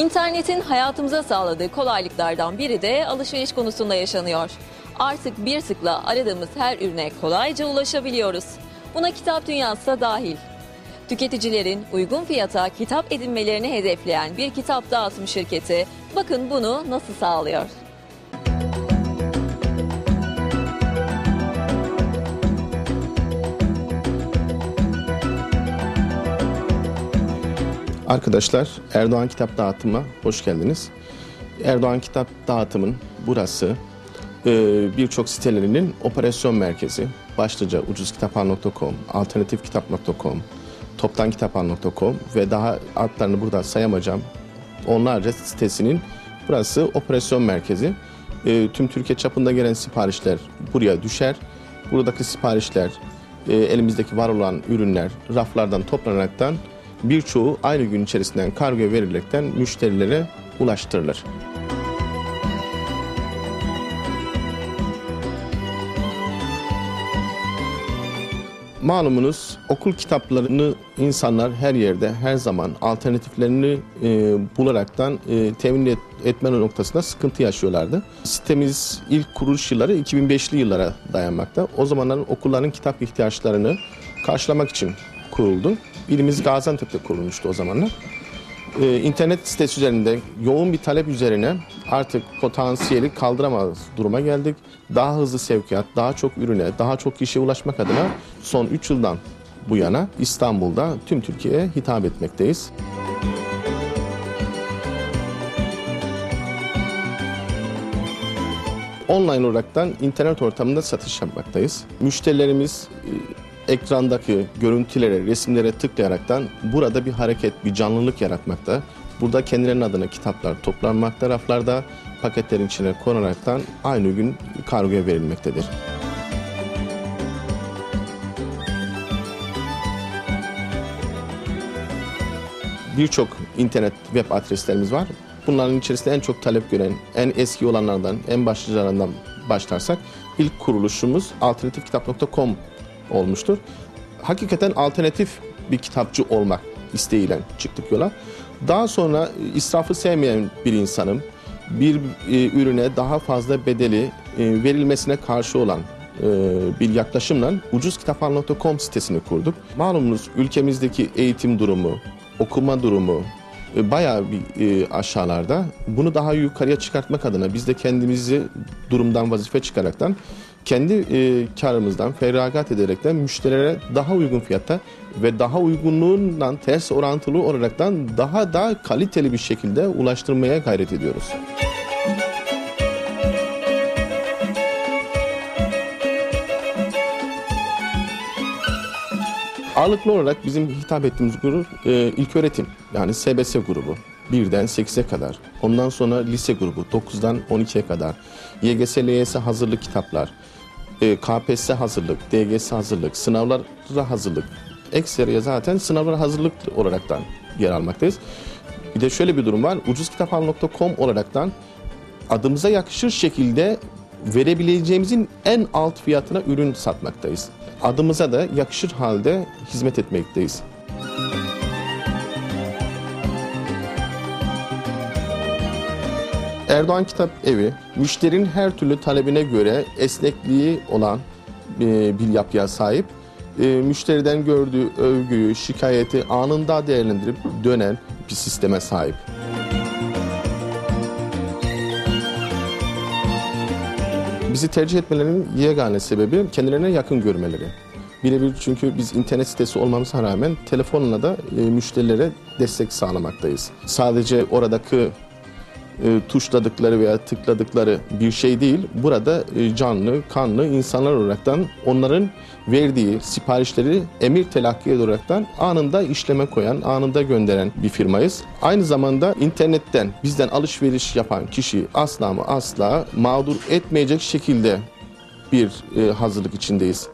İnternetin hayatımıza sağladığı kolaylıklardan biri de alışveriş konusunda yaşanıyor. Artık bir tıkla aradığımız her ürüne kolayca ulaşabiliyoruz. Buna kitap dünyası da dahil. Tüketicilerin uygun fiyata kitap edinmelerini hedefleyen bir kitap dağıtım şirketi bakın bunu nasıl sağlıyor. Arkadaşlar Erdoğan Kitap Dağıtım'a hoş geldiniz. Erdoğan Kitap Dağıtım'ın burası e, birçok sitelerinin operasyon merkezi. Başlıca ucuzkitaphan.com, alternatifkitap.com, toptankitaphan.com ve daha altlarını burada sayamayacağım onlarca sitesinin burası operasyon merkezi. E, tüm Türkiye çapında gelen siparişler buraya düşer. Buradaki siparişler e, elimizdeki var olan ürünler raflardan toplanaraktan birçoğu aynı gün içerisinden kargo verilerekten müşterilere ulaştırılır. Malumunuz okul kitaplarını insanlar her yerde her zaman alternatiflerini e, bularaktan e, temin et, etme noktasında sıkıntı yaşıyorlardı. Sitemiz ilk kuruluş yılları 2005'li yıllara dayanmakta. O zamanların okulların kitap ihtiyaçlarını karşılamak için kuruldu. İlimiz Gaziantep'te kurulmuştu o zamanlar. Ee, internet sitesi üzerinde yoğun bir talep üzerine artık potansiyeli kaldıramaz duruma geldik. Daha hızlı sevkiyat, daha çok ürüne, daha çok kişiye ulaşmak adına son 3 yıldan bu yana İstanbul'da tüm Türkiye'ye hitap etmekteyiz. Online olaraktan internet ortamında satış yapmaktayız. Müşterilerimiz e, ekrandaki görüntülere, resimlere tıklayaraktan burada bir hareket, bir canlılık yaratmakta. Burada kendilerinin adına kitaplar toplanmakta raflarda, paketlerin içine konaraktan aynı gün kargoya verilmektedir. Birçok internet web adreslerimiz var. Bunların içerisinde en çok talep gören, en eski olanlardan, en başlıcalarından başlarsak ilk kuruluşumuz alternatifkitap.com olmuştur. Hakikaten alternatif bir kitapçı olmak isteğiyle çıktık yola. Daha sonra israfı sevmeyen bir insanım. Bir e, ürüne daha fazla bedeli e, verilmesine karşı olan e, bir yaklaşımla ucuzkitaphan.com sitesini kurduk. Malumunuz ülkemizdeki eğitim durumu, okuma durumu e, bayağı bir e, aşağılarda. Bunu daha yukarıya çıkartmak adına biz de kendimizi durumdan vazife çıkaraktan kendi e, karımızdan feragat ederekten müşterilere daha uygun fiyatta ve daha uygunluğundan ters orantılı olaraktan daha da kaliteli bir şekilde ulaştırmaya gayret ediyoruz. Ağırlıklı olarak bizim hitap ettiğimiz grup e, ilk öğretim yani SBS grubu. 1'den 8'e kadar. Ondan sonra lise grubu 9'dan 12'ye kadar. YGS, LYS hazırlık kitaplar. E, KPSS hazırlık, DGS hazırlık, sınavlara hazırlık. Ekseriye zaten sınavlara hazırlık olaraktan yer almaktayız. Bir de şöyle bir durum var. Ucuzkitaphan.com olaraktan adımıza yakışır şekilde verebileceğimizin en alt fiyatına ürün satmaktayız. Adımıza da yakışır halde hizmet etmekteyiz. Erdoğan Kitap Evi, müşterinin her türlü talebine göre esnekliği olan e, bir yapıya sahip. E, müşteriden gördüğü övgüyü, şikayeti anında değerlendirip dönen bir sisteme sahip. Bizi tercih etmelerinin yegane sebebi kendilerine yakın görmeleri. Birebir çünkü biz internet sitesi olmamıza rağmen telefonla da e, müşterilere destek sağlamaktayız. Sadece oradaki e, tuşladıkları veya tıkladıkları bir şey değil. Burada e, canlı, kanlı insanlar olaraktan onların verdiği siparişleri emir telakki olaraktan anında işleme koyan, anında gönderen bir firmayız. Aynı zamanda internetten bizden alışveriş yapan kişi asla mı asla mağdur etmeyecek şekilde bir e, hazırlık içindeyiz.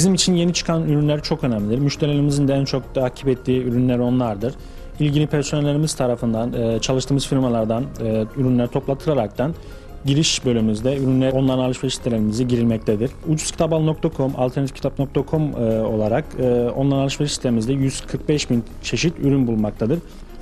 Bizim için yeni çıkan ürünler çok önemlidir. Müşterilerimizin de en çok takip ettiği ürünler onlardır. İlgili personellerimiz tarafından, e, çalıştığımız firmalardan e, ürünler toplatılaraktan giriş bölümümüzde ürünler online alışveriş sitelerimize girilmektedir. Ucuzkitabalı.com, alternatifkitap.com e, olarak online alışveriş sitemizde 145 bin çeşit ürün bulunmaktadır.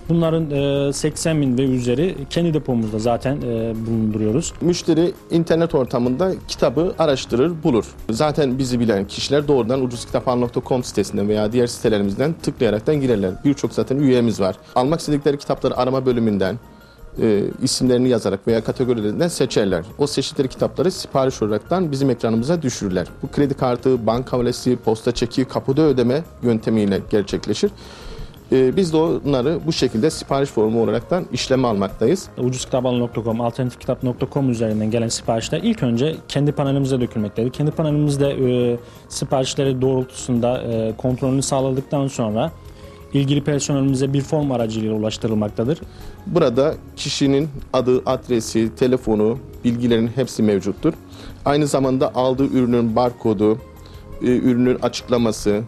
Bunların e, 80 bin ve üzeri kendi depomuzda zaten e, bulunduruyoruz. Müşteri internet ortamında kitabı araştırır, bulur. Zaten bizi bilen kişiler doğrudan ucuzkitaphan.com sitesinden veya diğer sitelerimizden tıklayaraktan girerler. Birçok zaten üyemiz var. Almak istedikleri kitapları arama bölümünden e, isimlerini yazarak veya kategorilerinden seçerler. O seçtikleri kitapları sipariş olaraktan bizim ekranımıza düşürürler. Bu kredi kartı, banka havalesi, posta çeki, kapıda ödeme yöntemiyle gerçekleşir. E, biz de onları bu şekilde sipariş formu olaraktan işleme almaktayız. ucuzkitabalı.com, alternatifkitap.com üzerinden gelen siparişler ilk önce kendi panelimize dökülmektedir. Kendi panelimizde e, siparişleri doğrultusunda e, kontrolünü sağladıktan sonra ilgili personelimize bir form aracılığıyla ulaştırılmaktadır. Burada kişinin adı, adresi, telefonu, bilgilerin hepsi mevcuttur. Aynı zamanda aldığı ürünün barkodu, e, ürünün açıklaması,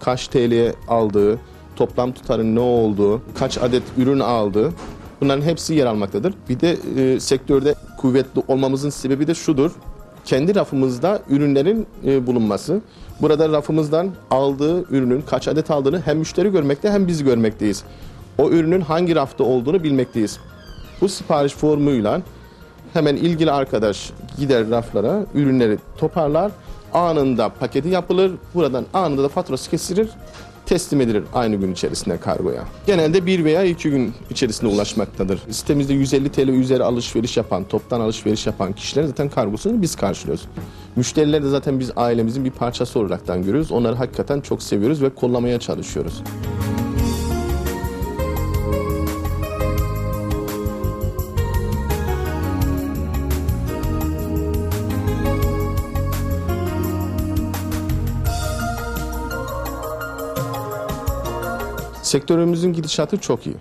kaç TL'ye aldığı, toplam tutarın ne olduğu, kaç adet ürün aldığı bunların hepsi yer almaktadır. Bir de e, sektörde kuvvetli olmamızın sebebi de şudur. Kendi rafımızda ürünlerin e, bulunması. Burada rafımızdan aldığı ürünün kaç adet aldığını hem müşteri görmekte hem biz görmekteyiz. O ürünün hangi rafta olduğunu bilmekteyiz. Bu sipariş formuyla hemen ilgili arkadaş gider raflara, ürünleri toparlar, anında paketi yapılır, buradan anında da faturası kesilir, teslim edilir aynı gün içerisinde kargoya. Genelde bir veya iki gün içerisinde ulaşmaktadır. Sitemizde 150 TL üzeri alışveriş yapan, toptan alışveriş yapan kişiler zaten kargosunu biz karşılıyoruz. Müşterileri de zaten biz ailemizin bir parçası olaraktan görüyoruz. Onları hakikaten çok seviyoruz ve kollamaya çalışıyoruz. Sektörümüzün gidişatı çok iyi.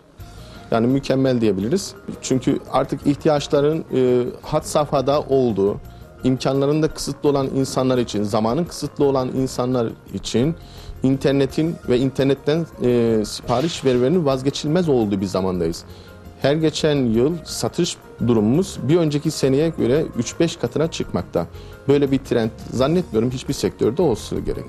Yani mükemmel diyebiliriz. Çünkü artık ihtiyaçların e, had safhada olduğu, imkanların da kısıtlı olan insanlar için, zamanın kısıtlı olan insanlar için internetin ve internetten e, sipariş vermenin vazgeçilmez olduğu bir zamandayız. Her geçen yıl satış durumumuz bir önceki seneye göre 3-5 katına çıkmakta. Böyle bir trend zannetmiyorum hiçbir sektörde olsa gerek.